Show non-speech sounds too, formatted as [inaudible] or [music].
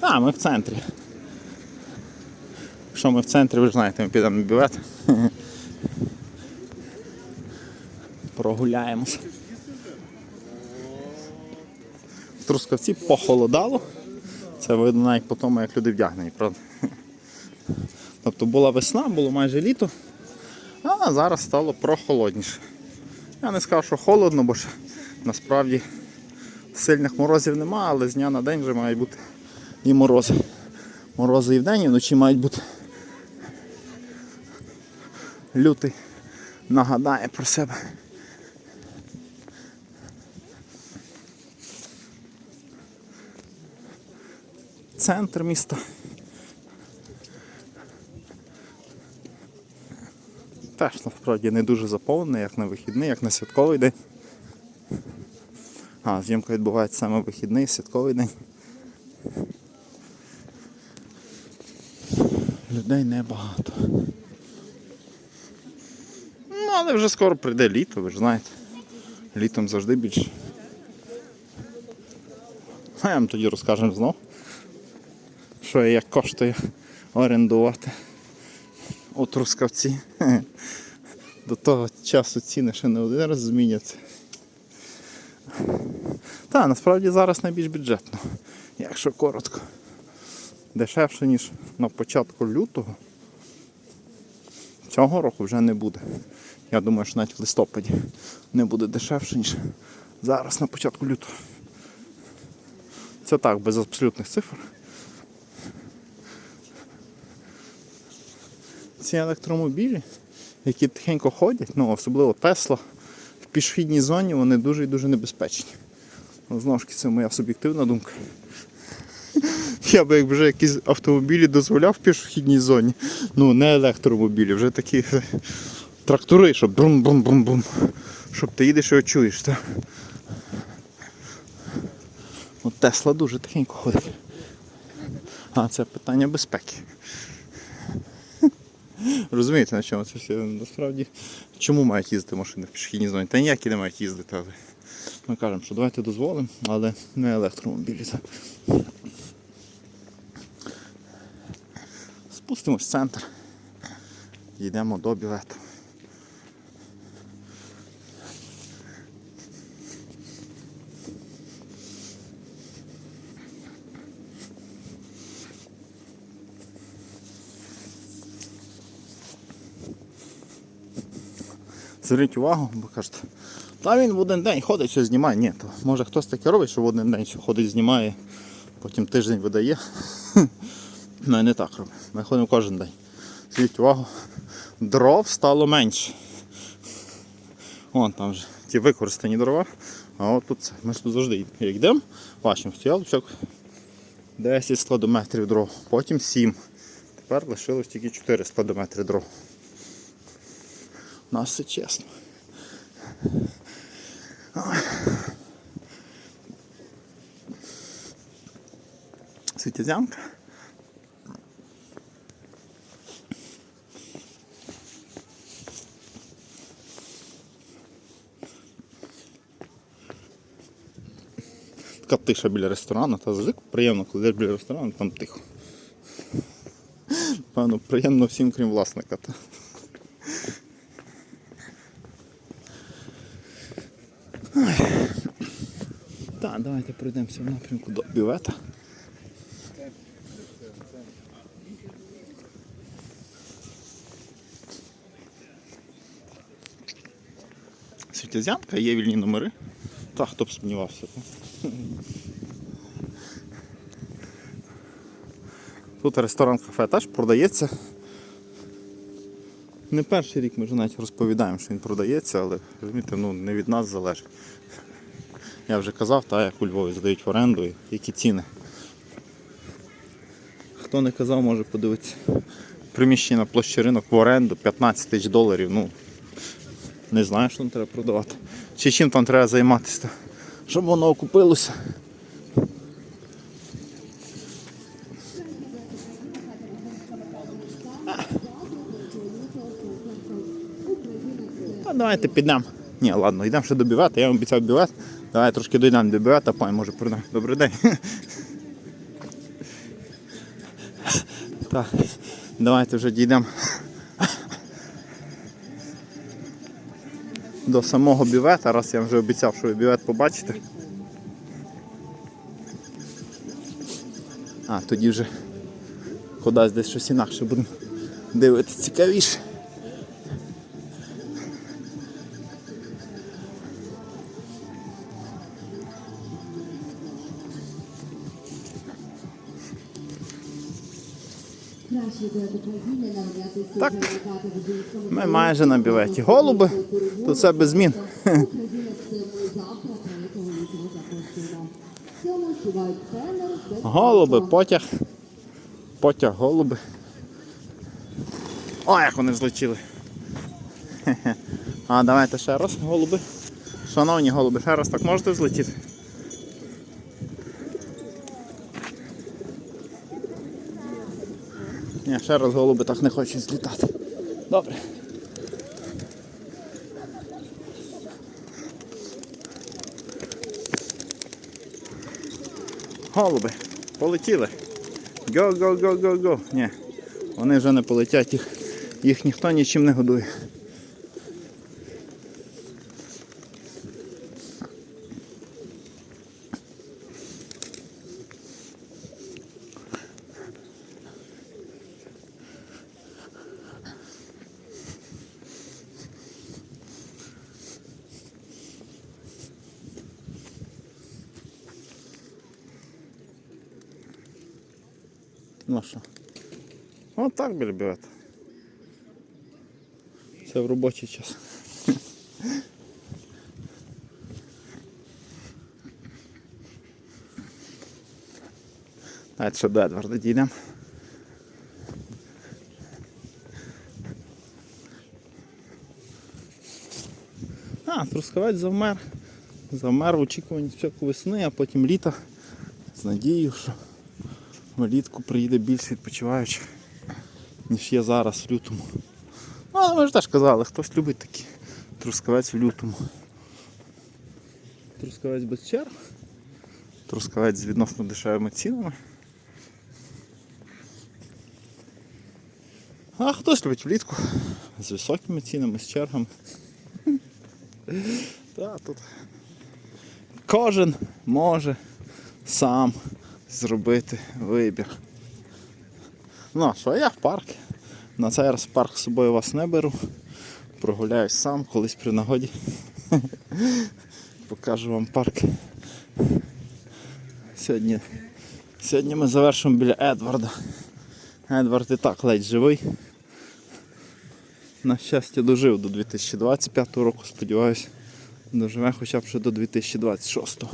А, ми в центрі. Якщо ми в центрі, ви ж знаєте, ми підемо на бювет. Прогуляємося. В Трускавці похолодало. Це видно навіть по тому, як люди вдягнені, правда? Тобто була весна, було майже літо, а зараз стало прохолодніше. Я не скажу, що холодно, бо ж насправді сильних морозів нема, але з дня на день вже мають бути і морози. Морози і вдень, і вночі мають бути. Лютий нагадає про себе. Центр міста. Теж насправді не дуже заповнений, як на вихідний, як на святковий день. А, зйомка відбувається саме вихідний, святковий день. Людей небагато. Ну, але вже скоро прийде літо, ви ж знаєте. Літом завжди більше. А я вам тоді розкажемо знов, що і як коштує орендувати у Трускавці. [laughs] До того часу ціни ще не один раз зміняться. Та, насправді зараз найбільш бюджетно, якщо коротко. Дешевше, ніж на початку лютого. Цього року вже не буде. Я думаю, що навіть в листопаді не буде дешевше, ніж зараз на початку лютого. Це так, без абсолютних цифр. Ці електромобілі, які тихенько ходять, ну особливо Тесла, в пішохідній зоні вони дуже і дуже небезпечні. Знову ж таки, це моя суб'єктивна думка. [laughs] Я би вже якісь автомобілі дозволяв в пішохідній зоні. Ну, не електромобілі, вже такі [laughs] трактори, щоб брум-брум-брум-брум. Щоб ти їдеш і його. Так? От Тесла дуже тихенько ходить. А це питання безпеки. [laughs] Розумієте, на чому це все? Насправді, чому мають їздити машини в пішохідній зоні? Та ніякі не мають їздити, але ми кажемо, що давайте дозволимо, але не електромобілі. так. Спустимось в центр. Йдемо до бювету. Зверніть увагу, бо кажете, та він в один день ходить, що знімає. Ні, то може хтось таке робить, що в один день що ходить, знімає, потім тиждень видає. Ми не так робимо. Ми ходимо кожен день. Зверніть увагу, дров стало менше. Вон там вже ті використані дрова. А от тут це. Ми ж тут завжди як йдемо, бачимо, стояв чок 10 складометрів дров, потім 7. Тепер лишилось тільки 4 складометри дров. У нас все чесно. Світязянка. Така тиша біля ресторану, та завжди приємно, коли йдеш біля ресторану, там тихо. Певно, приємно всім, крім власника. Та. Так, давайте пройдемося в напрямку до бювета. Світязянка, є вільні номери. Так, хто б сумнівався. Тут ресторан кафе теж продається. Не перший рік ми вже навіть розповідаємо, що він продається, але розумієте, ну, не від нас залежить. Я вже казав, та як у Львові здають в оренду і які ціни. Хто не казав, може подивитися. Приміщення на площі ринок в оренду 15 тисяч доларів. Ну, не знаю, що там треба продавати. Чи чим там треба займатися, щоб воно окупилося. Та давайте підемо. Ні, ладно, йдемо ще до бювета, я вам обіцяв бювет. Давай трошки дійдемо до бювета, потім може прийдемо. Добрий день. [laughs] Так, давайте вже дійдемо до самого бювета, раз я вже обіцяв, що ви бювет побачите. А, тоді вже кудись десь щось інакше будемо дивитися цікавіше. Так, Ми майже на бюветі. Голуби, то це без змін. Українець ми завтра 3 лютого запрошуємо. Цьому співають тренер, Голуби, потяг. Потяг, голуби. О, як вони злетіли. А давайте ще раз, голуби. Шановні голуби, ще раз так можете злетіти? Ні, ще раз голуби так не хочуть злітати. Добре. Голуби, полетіли. Го, го, го, го, го. Ні, вони вже не полетять, їх, їх ніхто нічим не годує. Ну що? От так біля бювета. Це в робочий час. Давайте ще до Едварда дійдемо. А, трускавець завмер. Завмер в очікуванні спочатку весни, а потім літа. З надією, що влітку приїде більше відпочиваючих, ніж є зараз в лютому. Ну, але ми ж теж казали, хтось любить такий трускавець в лютому. Трускавець без черг, трускавець з відносно дешевими цінами. А хтось любить влітку з високими цінами, з чергами. Та, тут кожен може сам зробити вибір. Ну, що я в парк. На цей раз парк з собою вас не беру. Прогуляюсь сам колись при нагоді. Покажу вам парк. Сьогодні, сьогодні ми завершимо біля Едварда. Едвард і так ледь живий. На щастя, дожив до 2025 року, сподіваюся, доживе хоча б ще до 2026.